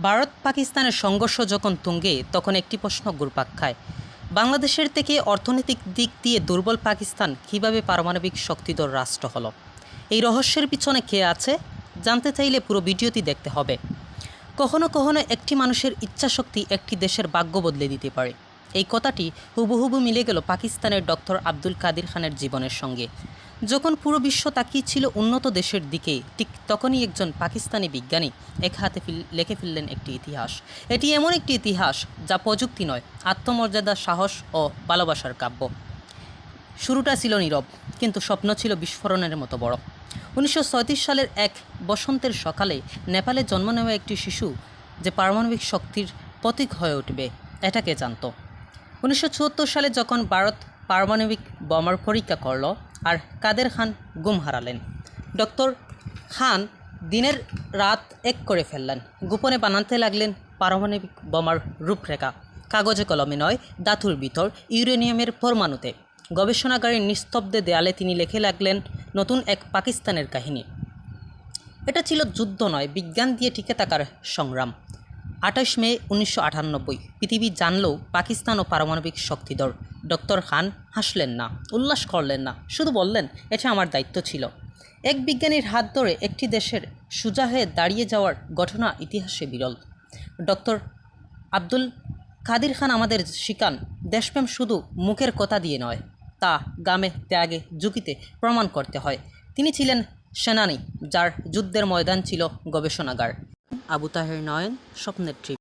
ভারত পাকিস্তানের সংঘর্ষ যখন তুঙ্গে, তখন একটি প্রশ্ন ঘুরপাক খায়। বাংলাদেশের থেকে অর্থনৈতিক দিক দিয়ে দুর্বল পাকিস্তান কীভাবে পারমাণবিক শক্তিধর রাষ্ট্র হলো? এই রহস্যের পিছনে কে আছে? জানতে চাইলে পুরো ভিডিওটি দেখতে হবে। কখনো কখনো একটি মানুষের ইচ্ছাশক্তি একটি দেশের ভাগ্য বদলে দিতে পারে। এই কথাটি হুবহুবু মিলে গেল পাকিস্তানের ডক্টর আব্দুল কাদির খানের জীবনের সঙ্গে। যখন পুরো বিশ্ব তাকিয়েছিল উন্নত দেশের দিকে, ঠিক তখনই একজন পাকিস্তানি বিজ্ঞানী এক হাতে লেখে ফেললেন একটি ইতিহাস। এটি এমন একটি ইতিহাস যা প্রযুক্তি নয়, আত্মমর্যাদা, সাহস ও ভালোবাসার কাব্য। শুরুটা ছিল নীরব, কিন্তু স্বপ্ন ছিল বিস্ফোরণের মতো বড়। উনিশশো সালের এক বসন্তের সকালে নেপালে জন্ম নেওয়া একটি শিশু যে পারমাণবিক শক্তির প্রতীক হয়ে উঠবে, এটাকে জানত। উনিশশো চুয়াত্তর সালে যখন ভারত পারমাণবিক বোমার পরীক্ষা করল আর কাদের খান গুম হারালেন? ডক্টর খান দিনের রাত এক করে ফেললেন। গোপনে বানাতে লাগলেন পারমাণবিক বোমার রূপরেখা, কাগজে কলমে নয় ধাতুর ভিতর, ইউরেনিয়ামের পরমাণুতে। গবেষণাগারের নিস্তব্ধে দেয়ালে তিনি লিখে লাগলেন, নতুন এক পাকিস্তানের কাহিনী। এটা ছিল যুদ্ধ নয়, বিজ্ঞান দিয়ে টিকে থাকার সংগ্রাম। আঠাশ মে উনিশশো আটানব্বই। পৃথিবী জানলেও পাকিস্তান ও পারমাণবিক শক্তিধর ডক্টর খান হাসলেন না, উল্লাস করলেন না, শুধু বললেন, এটা আমার দায়িত্ব ছিল। এক বিজ্ঞানীর হাত ধরে একটি দেশের সোজা হয়ে দাঁড়িয়ে যাওয়ার ঘটনা ইতিহাসে বিরল। ডক্টর আব্দুল কাদির খান আমাদের শিকান, দেশপ্রেম শুধু মুখের কথা দিয়ে নয়, তা গামে ত্যাগে ঝুঁকিতে প্রমাণ করতে হয়। তিনি ছিলেন সেনানি, যার যুদ্ধের ময়দান ছিল গবেষণাগার। আবু তাহের নয়ন স্বপ্নের ট্রিপ।